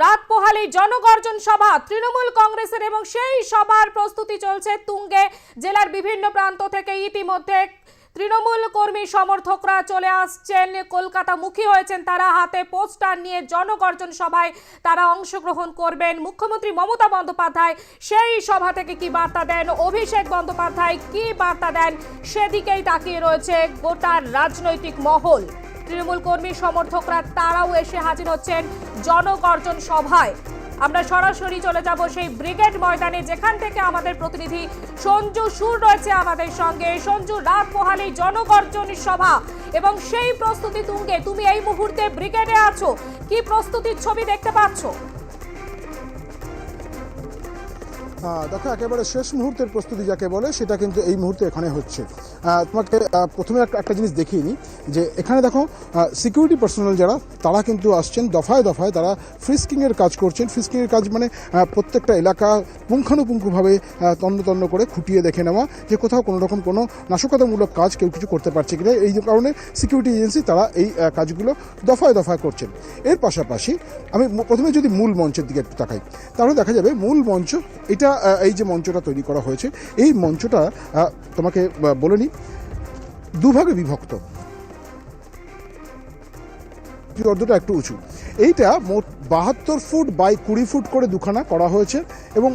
রাত পোহালেই জনগর্জন সভা, তৃণমূল কংগ্রেসের এবং সেই সভার প্রস্তুতি চলছে তুঙ্গে জেলার বিভিন্ন প্রান্ত থেকে। ইতিমধ্যে তৃণমূল কর্মী সমর্থকরা চলে আসছেন, কলকাতা মুখী হয়েছেন তারা, হাতে পোস্টার নিয়ে জনগর্জন সভায় তারা অংশগ্রহণ করবেন। মুখ্যমন্ত্রী মমতা বন্দ্যোপাধ্যায়, সেই সভা থেকে কি বার্তা দেন? অভিষেক বন্দ্যোপাধ্যায় কি বার্তা দেন? সেদিকেই তাকিয়ে রয়েছে গোটা রাজনৈতিক মহল। তৃণমূল কর্মী সমর্থকরা, তারাও এসে হাজির হচ্ছেন। জনগর্জন সভায়। আমরা সরাসরি চলে যাব সেই ব্রিগেড ময়দানে, যেখান থেকে আমাদের প্রতিনিধি সঞ্জু সুর রয়েছে আমাদের সঙ্গে। সঞ্জু রাত পোহালে জনগর্জন সভা এবং সেই প্রস্তুতি তুঙ্গে। তুমি এই মুহূর্তে ব্রিগেডে আছো। কি প্রস্তুতির ছবি দেখতে পাচ্ছো? দেখো, একেবারে শেষ মুহূর্তের প্রস্তুতি যাকে বলে, সেটা কিন্তু এই মুহূর্তে এখানে হচ্ছে। তোমাকে প্রথমে একটা জিনিস দেখিয়ে নিই যে এখানে দেখো সিকিউরিটি পার্সোনাল যারা, তারা কিন্তু আসছেন দফায় দফায়, তারা ফ্রিস্কিংয়ের কাজ করছেন। ফ্রিস্কিংয়ের কাজ মানে প্রত্যেকটা এলাকা পুঙ্খানুপুঙ্খভাবে তন্ন তন্ন করে খুঁটিয়ে দেখে নেওয়া, যে কোথাও কোনো রকম কোনো নাশকতামূলক কাজ কেউ কিছু করতে পারছে কিনা। এই কারণে সিকিউরিটি এজেন্সি তারা এই কাজগুলো দফায় দফায় করছেন। এর পাশাপাশি আমি প্রথমে যদি মূল মঞ্চের দিকে একটু তাকাই, তাহলে দেখা যাবে মূল মঞ্চ, এটা এই যে মঞ্চটা তৈরি করা হয়েছে, এই মঞ্চটা তোমাকে বলে নিই, দুভাগে বিভক্ত। অর্ধটা একটু উঁচু। এইটা মোট বাহাত্তর ফুট বাই কুড়ি ফুট করে দুখানা করা হয়েছে এবং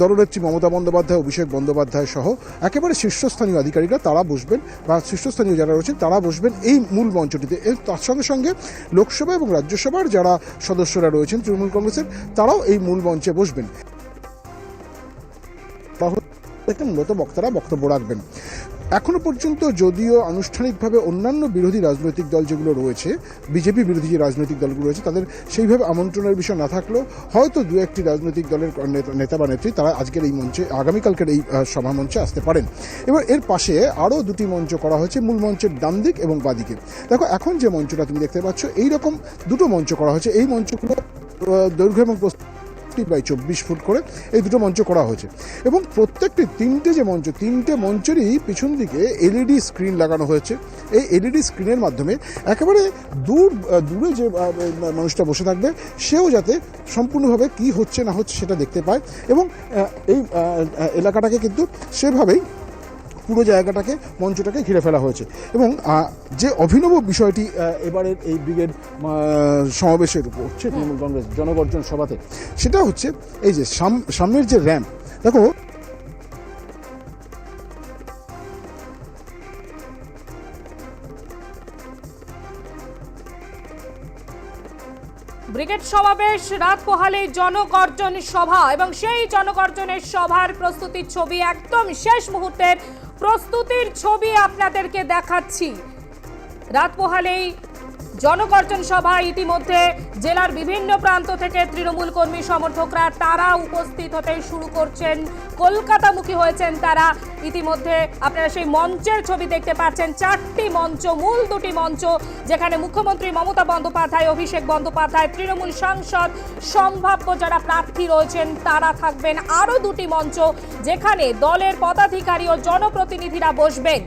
দলনেত্রী মমতা বন্দ্যোপাধ্যায়, অভিষেক বন্দ্যোপাধ্যায় সহ একেবারে শীর্ষস্থানীয় আধিকারিকরা তারা বসবেন, বা শীর্ষস্থানীয় যারা রয়েছেন তারা বসবেন এই মূল মঞ্চটিতে। তার সঙ্গে সঙ্গে লোকসভা এবং রাজ্যসভার যারা সদস্যরা রয়েছেন, তৃণমূল কংগ্রেসের, তারাও এই মূল মঞ্চে বসবেন। থেকে মূলত বক্তারা বক্তব্য রাখবেন। এখনও পর্যন্ত যদিও আনুষ্ঠানিকভাবে অন্যান্য বিরোধী রাজনৈতিক দল যেগুলো রয়েছে, বিজেপি বিরোধী যে রাজনৈতিক দলগুলো রয়েছে, তাদের সেইভাবে আমন্ত্রণের বিষয় না থাকলেও হয়তো দু একটি রাজনৈতিক দলের নেতা- বা নেত্রী তারা আজকের এই মঞ্চে, আগামীকালকের এই সভা মঞ্চে আসতে পারেন। এবার এর পাশে আরও দুটি মঞ্চ করা হয়েছে, মূল মঞ্চের ডান দিক এবং বাদিকে দেখো, এখন যে মঞ্চটা তুমি দেখতে পাচ্ছ এই রকম দুটো মঞ্চ করা হয়েছে। এই মঞ্চগুলো দৈর্ঘ্য এবং প্রস্থ প্রায় চব্বিশ ফুট করে এই দুটো মঞ্চ করা হয়েছে। এবং প্রত্যেকটি তিনটে যে মঞ্চ, তিনটে মঞ্চেরই পিছন দিকে এলইডি স্ক্রিন লাগানো হয়েছে। এই এলইডি স্ক্রিনের মাধ্যমে একেবারে দূর দূরে যে মানুষটা বসে থাকবে, সেও যাতে সম্পূর্ণভাবে কি হচ্ছে না হচ্ছে সেটা দেখতে পায়। এবং এই এলাকাটাকে কিন্তু সেভাবেই পুরো জায়গাটাকে মঞ্চটাকে ঘিরে ফেলা হয়েছে। এবং যে অভিনব বিষয়টি এবারের এই ব্রিগেড সমাবেশের উপর হচ্ছে তৃণমূল কংগ্রেস জনগর্জন সভাতে সেটা হচ্ছে এই যে সাম- সামনের যে র্যাম্প দেখো ব্রিগেড সমাবেশ রাত পোহালেই জনগর্জন সভা এবং সেই জনগর্জনের সভার প্রস্তুতির ছবি একদম শেষ মুহূর্তের প্রস্তুতির ছবি আপনাদেরকে দেখাচ্ছি। রাত পোহালেই জনগর্জন সভা ইতিমধ্যে জেলার বিভিন্ন প্রান্ত থেকে তৃণমূল কর্মী সমর্থকরা তারা উপস্থিত হতে শুরু করছেন। কলকাতামুখী হয়েছেন তারা। ইতিমধ্যে আপনারা সেই মঞ্চের ছবি দেখতে পাচ্ছেন। চারটি মঞ্চ, মূল দুটি মঞ্চ, যেখানে মুখ্যমন্ত্রী মমতা বন্দ্যোপাধ্যায়, অভিষেক বন্দ্যোপাধ্যায়, তৃণমূল সাংসদ, সম্ভাব্য যারা প্রার্থী রয়েছেন, তারা থাকবেন। আরও দুটি মঞ্চ, যেখানে দলের পদাধিকারী ও জনপ্রতিনিধিরা বসবেন।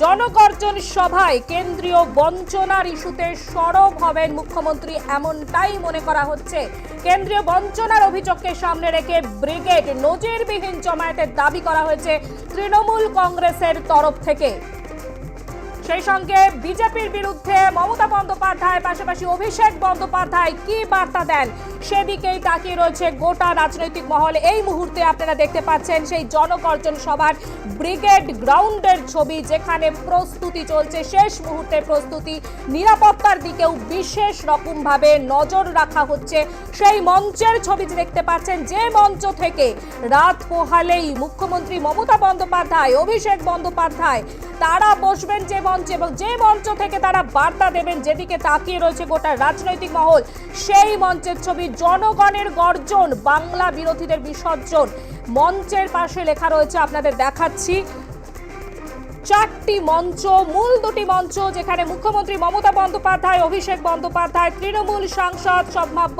জনগর্জন সভায় কেন্দ্রীয় বঞ্চনার ইস্যুতে সরব হবেন মুখ্যমন্ত্রী এমনটাই মনে করা হচ্ছে। কেন্দ্রীয় বঞ্চনার অভিযোগকে সামনে রেখে ব্রিগেড নজিরবিহীন জমায়েতের দাবি করা হয়েছে তৃণমূল কংগ্রেসের তরফ থেকে। সেই সঙ্গে বিজেপির বিরুদ্ধে মমতা বন্দ্যোপাধ্যায়, পাশাপাশি অভিষেক বন্দ্যোপাধ্যায় কি বার্তা দেন? সেদিকেই তাকিয়ে রয়েছে গোটা রাজনৈতিক মহল। এই মুহূর্তে আপনারা দেখতে পাচ্ছেন সেই জনগর্জন সভার ব্রিগেড গ্রাউন্ডের ছবি, যেখানে প্রস্তুতি চলছে। শেষ মুহূর্তে প্রস্তুতি, নিরাপত্তার দিকেও বিশেষ রকমভাবে নজর রাখা হচ্ছে। সেই মঞ্চের ছবি দেখতে পাচ্ছেন, যে মঞ্চ থেকে রাত পোহালেই মুখ্যমন্ত্রী মমতা বন্দ্যোপাধ্যায়, অভিষেক বন্দ্যোপাধ্যায়, তারা বসবেন যে মঞ্চে এবং যে মঞ্চ থেকে তারা বার্তা দেবেন, যেদিকে তাকিয়ে রয়েছে গোটা রাজনৈতিক মহল, সেই মঞ্চের ছবি জনগণের গর্জন, বাংলা বিরোধীদের বিসর্জন। মঞ্চের পাশে লেখা রয়েছে, আপনাদের দেখাচ্ছি, চারটি মঞ্চ, মূল দুটি মঞ্চ, যেখানে মুখ্যমন্ত্রী মমতা বন্দ্যোপাধ্যায়, অভিষেক বন্দ্যোপাধ্যায়, তৃণমূল সাংসদ সম্ভাব্য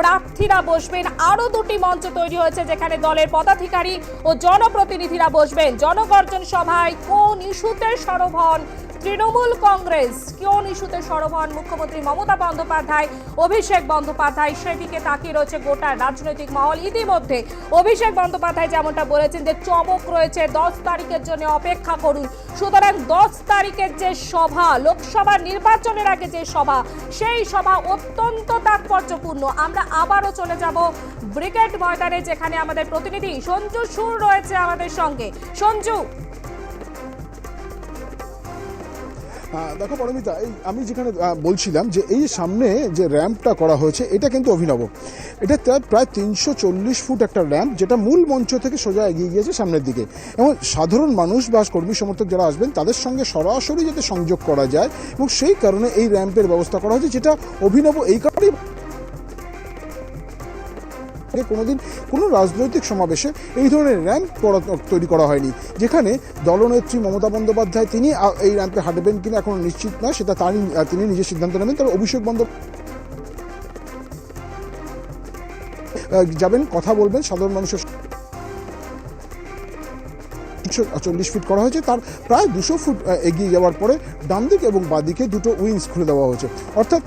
প্রার্থীরা বসবেন। আরও দুটি মঞ্চ তৈরি হয়েছে যেখানে দলের পদাধিকারী ও জনপ্রতিনিধিরা বসবেন। জনগর্জন সভায় কোন ইস্যুতে সরব হন তৃণমূল কংগ্রেস কোন ইস্যুতে সরব হন মুখ্যমন্ত্রী মমতা বন্দ্যোপাধ্যায়, অভিষেক বন্দ্যোপাধ্যায়, সেদিকে তাকিয়ে রয়েছে গোটা রাজনৈতিক মহল। ইতিমধ্যে অভিষেক বন্দ্যোপাধ্যায় যেমনটা বলেছেন যে চমক রয়েছে, দশ তারিখের জন্য অপেক্ষা করুন। সুতরাং দশ তারিখের যে সভা, লোকসভা নির্বাচনের আগে যে সভা, সেই সভা অত্যন্ত তাৎপর্যপূর্ণ। আমরা আবারও চলে যাব ব্রিগেড ময়দানে, যেখানে আমাদের প্রতিনিধি সঞ্জু সুর রয়েছে আমাদের সঙ্গে। সঞ্জু দেখো পরমিতা, এই আমি যেখানে বলছিলাম যে এই সামনে যে র্যাম্পটা করা হয়েছে, এটা কিন্তু অভিনব। এটা প্রায় তিনশো চল্লিশ ফুট একটা র্যাম্প, যেটা মূল মঞ্চ থেকে সোজা এগিয়ে গিয়েছে সামনের দিকে। এবং সাধারণ মানুষ বা কর্মী সমর্থক যারা আসবেন, তাদের সঙ্গে সরাসরি যাতে সংযোগ করা যায়, এবং সেই কারণে এই র্যাম্পের ব্যবস্থা করা হয়েছে, যেটা অভিনব এই কারণেই আগে কোনোদিন কোনো রাজনৈতিক সমাবেশে এই ধরনের র্যাম্প তৈরি করা হয়নি। যেখানে দলনেত্রী মমতা বন্দ্যোপাধ্যায় তিনি এই র্যাম্পে হাঁটবেন কিনা এখনও নিশ্চিত নয়, সেটা তারই তিনি নিজের সিদ্ধান্ত নেবেন। তার অভিষেক বন্দ্যোপাধ্যায় যাবেন, কথা বলবেন, সাধারণ মানুষের চল্লিশ ফিট করা হয়েছে। তার প্রায় দুশো ফুট এগিয়ে যাওয়ার পরে ডান দিক এবং বাদিকে দুটো উইংস খুলে দেওয়া হয়েছে। অর্থাৎ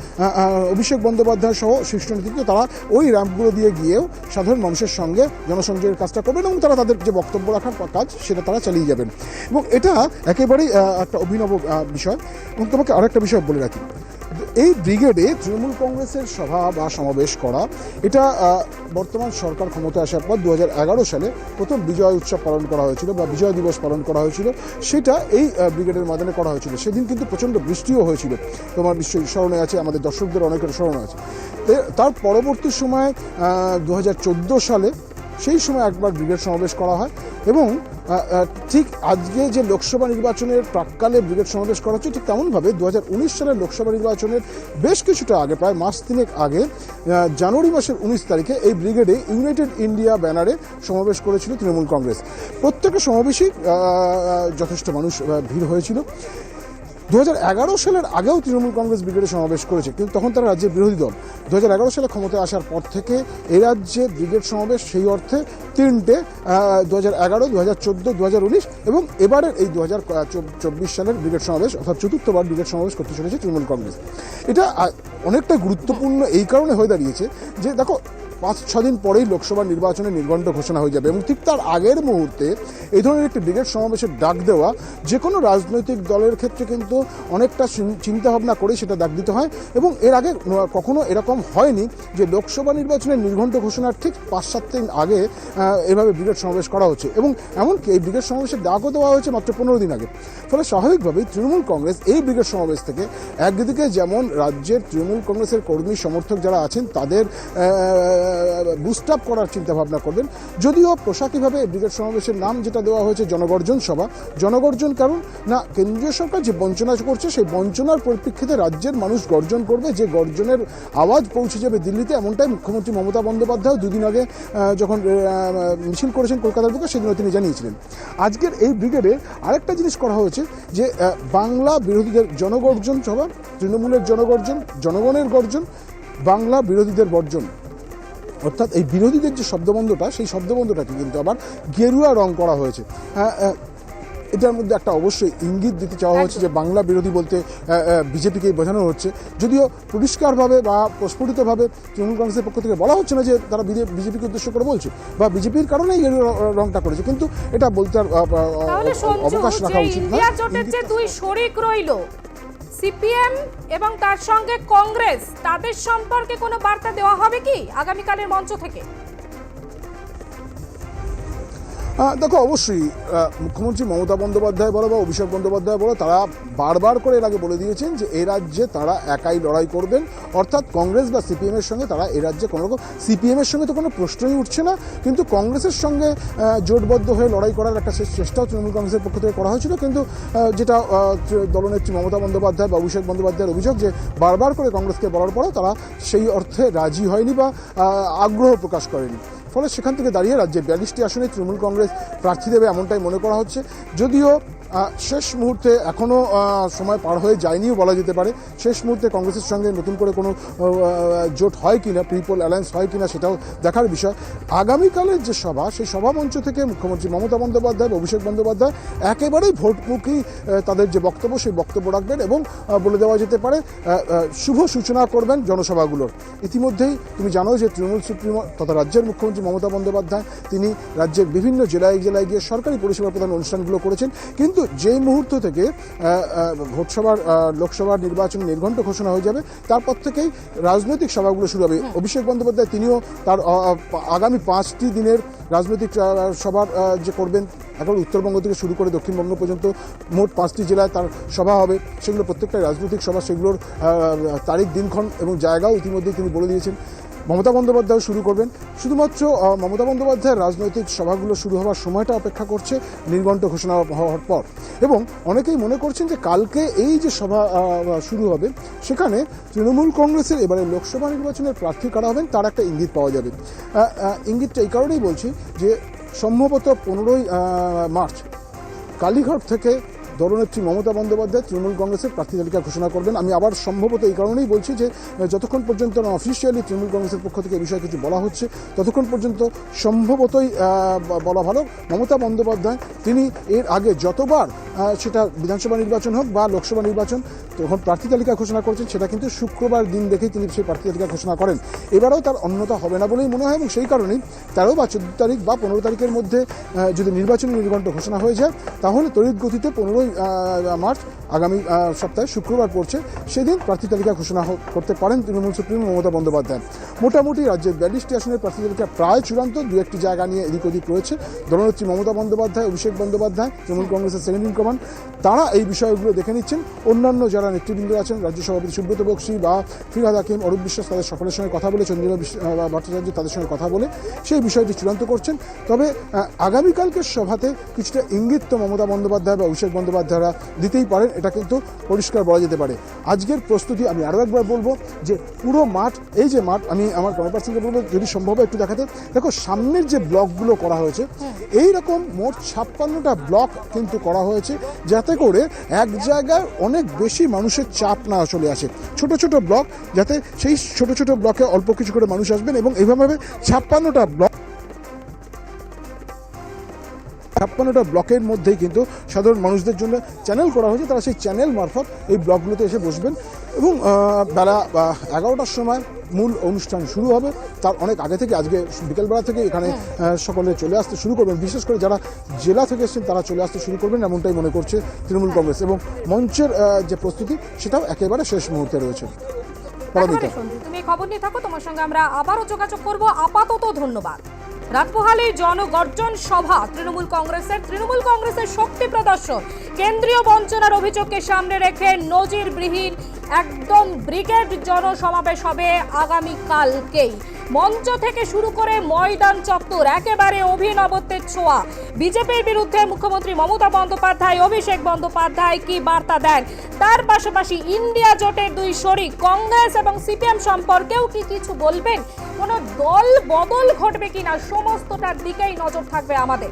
অভিষেক বন্দ্যোপাধ্যায় সহ শীর্ষ নেতৃত্ব, তারা ওই র্যাম্পগুলো দিয়ে গিয়েও সাধারণ মানুষের সঙ্গে জনসংযোগের কাজটা করবেন এবং তারা তাদের যে বক্তব্য রাখার কাজ, সেটা তারা চালিয়ে যাবেন। এবং এটা একেবারেই একটা অভিনব বিষয়। এবং তোমাকে আরেকটা বিষয় বলে রাখি। এই ব্রিগেডে তৃণমূল কংগ্রেসের সভা বা সমাবেশ করা, এটা বর্তমান সরকার ক্ষমতা আসার পর দু হাজার এগারো সালে প্রথম বিজয় উৎসব পালন করা হয়েছিল বা বিজয় দিবস পালন করা হয়েছিল। সেটা এই ব্রিগেডের ময়দানে করা হয়েছিল। সেদিন কিন্তু প্রচণ্ড বৃষ্টিও হয়েছিল। তোমার নিশ্চয়ই স্মরণে আছে, আমাদের দর্শকদের অনেকের স্মরণে আছে। তার পরবর্তী সময় দু সালে সেই সময় একবার ব্রিগেড সমাবেশ করা হয়। এবং ঠিক আজকে যে লোকসভা নির্বাচনের প্রাককালে ব্রিগেড সমাবেশ করা হচ্ছে, ঠিক তেমনভাবে দু হাজার উনিশ সালের লোকসভা নির্বাচনের বেশ কিছুটা আগে, প্রায় মাস তিনেক আগে জানুয়ারি মাসের উনিশ তারিখে এই ব্রিগেডে ইউনাইটেড ইন্ডিয়া ব্যানারে সমাবেশ করেছিল তৃণমূল কংগ্রেস। প্রত্যেকটা সমাবেশেই যথেষ্ট মানুষ ভিড় হয়েছিল। দু হাজার এগারো সালের আগেও তৃণমূল কংগ্রেস ব্রিগেডে সমাবেশ করেছে, কিন্তু তখন তারা রাজ্যের বিরোধী দল। দু হাজার এগারো সালে ক্ষমতায় আসার পর থেকে এই রাজ্যে ব্রিগেড সমাবেশ, সেই অর্থে তিনটে দু হাজার এগারো দু হাজার চোদ্দ দু হাজার উনিশ এবং এবারের এই দু হাজার চব্বিশ সালের ব্রিগেড সমাবেশ অর্থাৎ চতুর্থবার ব্রিগেড সমাবেশ করতে চলেছে তৃণমূল কংগ্রেস। এটা অনেকটা গুরুত্বপূর্ণ এই কারণে হয়ে দাঁড়িয়েছে যে, দেখো পাঁচ, ছ দিন পরেই লোকসভা নির্বাচনে নির্ঘণ্ট ঘোষণা হয়ে যাবে এবং ঠিক তার আগের মুহূর্তে এই ধরনের একটি ব্রিগেড সমাবেশের ডাক দেওয়া যে কোনো রাজনৈতিক দলের ক্ষেত্রে কিন্তু অনেকটা চিন্তা ভাবনা করে সেটা ডাক দিতে হয় এবং এর আগে কখনো এরকম হয়নি যে লোকসভা নির্বাচনের নির্ঘণ্ট ঘোষণার ঠিক পাঁচ, সাত দিন আগে এভাবে ব্রিগেড সমাবেশ করা হচ্ছে এবং এমনকি এই ব্রিগেড সমাবেশের ডাকও দেওয়া হয়েছে মাত্র পনেরো দিন আগে। ফলে স্বাভাবিকভাবেই তৃণমূল কংগ্রেস এই ব্রিগেড সমাবেশ থেকে একদিকে যেমন রাজ্যের তৃণমূল কংগ্রেসের কর্মী সমর্থক যারা আছেন তাদের বুস্ট আপ করার চিন্তা ভাবনা করবেন। যদিও পোশাকিভাবে ব্রিগেড সমাবেশের নাম যেটা দেওয়া হয়েছে জনগর্জন সভা, জনগর্জন কারণ না, কেন্দ্রীয় সরকার যে বঞ্চনা করছে, সেই বঞ্চনার পরিপ্রেক্ষিতে রাজ্যের মানুষ গর্জন করবে, যে গর্জনের আওয়াজ পৌঁছে যাবে দিল্লিতে, এমনটাই মুখ্যমন্ত্রী মমতা বন্দ্যোপাধ্যায় দুদিন আগে যখন মিছিল করেছেন কলকাতার বুকে সেদিনও তিনি জানিয়েছিলেন। আজকের এই ব্রিগেডে আরেকটা জিনিস করা হয়েছে, যে বাংলা বিরোধীদের জনগর্জন সভা, তৃণমূলের জনগর্জন, জনগণের গর্জন, বাংলা বিরোধীদের বর্জন। অর্থাৎ এই বিরোধীদের যে শব্দবন্ধটা সেই শব্দবন্ধটাকে কিন্তু আবার গেরুয়া রং করা হয়েছে। আহ, এটার মধ্যে একটা অবশ্যই ইঙ্গিত দিতে চাওয়া হচ্ছে যে বাংলা বিরোধী বলতে বিজেপিকেই বোঝানো হচ্ছে। যদিও পরিষ্কারভাবে বা প্রস্ফুটিতভাবে তৃণমূল কংগ্রেসের পক্ষ থেকে বলা হচ্ছে না যে তারা বিজেপিকে উদ্দেশ্য করে বলছে বা বিজেপির কারণেই গেরুয়া র- রংটা করেছে কিন্তু এটা বলতে অবকাশ রাখা উচিত না। দুই শরিক রইল সিপিএম এবং তার সঙ্গে কংগ্রেস, তাদের সম্পর্কে কোনো বার্তা দেওয়া হবে কি? আগামীকালের মঞ্চ থেকে। দেখো, অবশ্যই মুখ্যমন্ত্রী মমতা বন্দ্যোপাধ্যায় বলো বা অভিষেক বন্দ্যোপাধ্যায় বলো, তারা বারবার করে এর আগে বলে দিয়েছেন যে এ রাজ্যে তারা একাই লড়াই করবেন। অর্থাৎ কংগ্রেস বা সিপিএমের সঙ্গে তারা এ রাজ্যে কোনো রকম সিপিএমের সঙ্গে তো কোনো প্রশ্নই উঠছে না, কিন্তু কংগ্রেসের সঙ্গে জোটবদ্ধ হয়ে লড়াই করার একটা চেষ্টাও তৃণমূল কংগ্রেসের পক্ষ থেকে করা হয়েছিল। কিন্তু যেটা দলনেত্রী মমতা বন্দ্যোপাধ্যায় বা অভিষেক বন্দ্যোপাধ্যায়ের অভিযোগ যে বারবার করে কংগ্রেসকে বলার পরেও তারা সেই অর্থে রাজি হয়নি বা আগ্রহ প্রকাশ করেনি। ফলে সেখান থেকে দাঁড়িয়ে রাজ্যে বিয়াল্লিশটি আসনে তৃণমূল কংগ্রেস প্রার্থী দেবে এমনটাই মনে করা হচ্ছে। যদিও শেষ মুহূর্তে এখনও সময় পার হয়ে যায়নিও বলা যেতে পারে। শেষ মুহূর্তে কংগ্রেসের সঙ্গে নতুন করে কোনো জোট হয় কি না পিপল অ্যালায়েন্স হয় কি না সেটাও দেখার বিষয়। আগামীকালের যে সভা, সেই সভা মঞ্চ থেকে মুখ্যমন্ত্রী মমতা বন্দ্যোপাধ্যায়, অভিষেক বন্দ্যোপাধ্যায় একেবারেই ভোটমুখী তাদের যে বক্তব্য, সেই বক্তব্য রাখবেন এবং বলে দেওয়া যেতে পারে শুভ সূচনা করবেন জনসভাগুলোর। ইতিমধ্যেই তুমি জানো যে তৃণমূল সুপ্রিমো তথা রাজ্যের মুখ্যমন্ত্রী মমতা বন্দ্যোপাধ্যায়, তিনি রাজ্যের বিভিন্ন জেলায় জেলায় গিয়ে সরকারি পরিষেবা প্রদান অনুষ্ঠানগুলো করেছেন। কিন্তু যেই মুহূর্ত থেকে ভোটসভার লোকসভার নির্বাচন নির্ঘণ্ট ঘোষণা হয়ে যাবে তারপর থেকেই রাজনৈতিক সভাগুলো শুরু হবে। অভিষেক বন্দ্যোপাধ্যায় তিনিও তার আগামী পাঁচটি দিনের রাজনৈতিক সভার যে করবেন এখন উত্তরবঙ্গ থেকে শুরু করে দক্ষিণবঙ্গ পর্যন্ত মোট পাঁচটি জেলায় তার সভা হবে। সেগুলো প্রত্যেকটা রাজনৈতিক সভা সেগুলোর তারিখ দিনক্ষণ এবং জায়গাও ইতিমধ্যেই তিনি বলে দিয়েছেন। মমতা বন্দ্যোপাধ্যায় শুরু করবেন। শুধুমাত্র মমতা বন্দ্যোপাধ্যায়ের রাজনৈতিক সভাগুলো শুরু হওয়ার সময়টা অপেক্ষা করছে নির্ঘণ্ট ঘোষণা হওয়ার পর। এবং অনেকেই মনে করছেন যে কালকে এই যে সভা শুরু হবে, সেখানে তৃণমূল কংগ্রেসের এবারে লোকসভা নির্বাচনের প্রার্থী কারা হবেন তার একটা ইঙ্গিত পাওয়া যাবে। ইঙ্গিতটা এই কারণেই বলছি যে সম্ভবত পনেরোই মার্চ কালীঘাট থেকে দলনেত্রী মমতা বন্দ্যোপাধ্যায় তৃণমূল কংগ্রেসের প্রার্থী তালিকা ঘোষণা করবেন। আমি আবার সম্ভবত এই কারণেই বলছি যে, যতক্ষণ পর্যন্ত না অফিসিয়ালি তৃণমূল কংগ্রেসের পক্ষ থেকে বিষয়ে কিছু বলা হচ্ছে, ততক্ষণ পর্যন্ত সম্ভবতই বলা ভালো। মমতা বন্দ্যোপাধ্যায়, তিনি এর আগে যতবার সেটা বিধানসভা নির্বাচন হোক বা লোকসভা নির্বাচন তখন প্রার্থী তালিকা ঘোষণা করেছেন, সেটা কিন্তু শুক্রবার দিন দেখেই তিনি সেই প্রার্থী তালিকা ঘোষণা করেন। এবারেও তার অন্যতা হবে না বলেই মনে হয় এবং সেই কারণেই তেরো বা চোদ্দ তারিখ বা পনেরো তারিখের মধ্যে যদি নির্বাচনী নির্ঘণ্ট ঘোষণা হয়ে যায়, তাহলে তড়িৎ গতিতে পনেরোই মার্চ আগামী সপ্তাহে শুক্রবার পড়ছে। সেদিন প্রার্থী তালিকা ঘোষণা করতে পারেন তৃণমূল সুপ্রিমো মমতা বন্দ্যোপাধ্যায়। মোটামুটি রাজ্যের বিয়াল্লিশটি আসনের প্রার্থী তালিকা প্রায় চূড়ান্ত, দু একটি জায়গা নিয়ে এদিক ওদিক রয়েছে। দলনেত্রী মমতা বন্দ্যোপাধ্যায়, অভিষেক বন্দ্যোপাধ্যায়, তৃণমূল কংগ্রেসের সেকেন্ড ইন কমান্ড তারা এই বিষয়গুলো দেখে নিচ্ছেন। অন্যান্য যারা নেতৃবৃন্দ আছেন, রাজ্য সভাপতি সুব্রত বক্সি বা ফিরহাদ হাকিম, অরূপ বিশ্বাস তাদের সকলের সঙ্গে কথা বলে, চন্দ্রিমা ভট্টাচার্য তাদের সঙ্গে কথা বলে সেই বিষয়টি চূড়ান্ত করছেন। তবে আগামীকালকের সভাতে কিছুটা ইঙ্গিত তো মমতা বন্দ্যোপাধ্যায় বা অভিষেক বন্দ্যোপাধ্যায়রা দিতেই পারেন। এটা কিন্তু পরিষ্কার বলা যেতে পারে। আজকের প্রস্তুতি আমি আরও একবার বলব যে পুরো মাঠ এই যে মাঠ আমি আমার কর্মপার্সনকে বলব যদি সম্ভব একটু দেখাতে। দেখো সামনের যে ব্লকগুলো করা হয়েছে এই রকম মোট ছাপ্পান্নটা ব্লক কিন্তু করা হয়েছে যাতে করে এক জায়গায় অনেক বেশি মানুষের চাপ না চলে আসে। ছোট ছোট ব্লক যাতে সেই ছোট ছোট ব্লকে অল্প কিছু করে মানুষ আসবেন এবং এইভাবে ছাপ্পান্নটা ব্লক ছাপ্পান্নটা ব্লকের মধ্যেই কিন্তু সাধারণ মানুষদের জন্য চ্যানেল করা হয়েছে। তারা সেই চ্যানেল মারফত এই ব্লকগুলোতে এসে বসবেন এবং বেলা এগারোটার সময় মূল অনুষ্ঠান শুরু হবে। তার অনেক আগে থেকে আজকে বিকেলবেলা থেকে এখানে সকলে চলে আসতে শুরু করবেন। বিশেষ করে যারা জেলা থেকে এসেছেন তারা চলে আসতে শুরু করবেন এমনটাই মনে করছে তৃণমূল কংগ্রেস। এবং মঞ্চের যে প্রস্তুতি সেটাও একেবারে শেষ মুহূর্তে রয়েছে। তুমি খবর নিয়ে থাকো তোমার সঙ্গে আমরা আবারও যোগাযোগ করব। আপাতত ধন্যবাদ। রাতপোহালে জনগর্জন সভা তৃণমূল কংগ্রেসের তৃণমূল কংগ্রেসের শক্তি প্রদর্শন। কেন্দ্রীয় বঞ্চনার অভিযোগকে সামনে রেখে নজিরবিহীন একদম ব্রিগেড জনসমাবেশ হবে আগামীকালকেই। মঞ্চ থেকে শুরু করে ময়দান চত্বর, একেবারে অভিনবত্বের ছোঁয়া। বিজেপির বিরুদ্ধে মুখ্যমন্ত্রী মমতা বন্দ্যোপাধ্যায়, অভিষেক বন্দ্যোপাধ্যায় কি বার্তা দেন? তার পাশাপাশি ইন্ডিয়া জোটের দুই শরিক, কংগ্রেস এবং সিপিএম সম্পর্কেও কি কিছু বলবেন? কোনো দল বদল ঘটবে কিনা, সমস্তটার দিকেই নজর থাকবে আমাদের।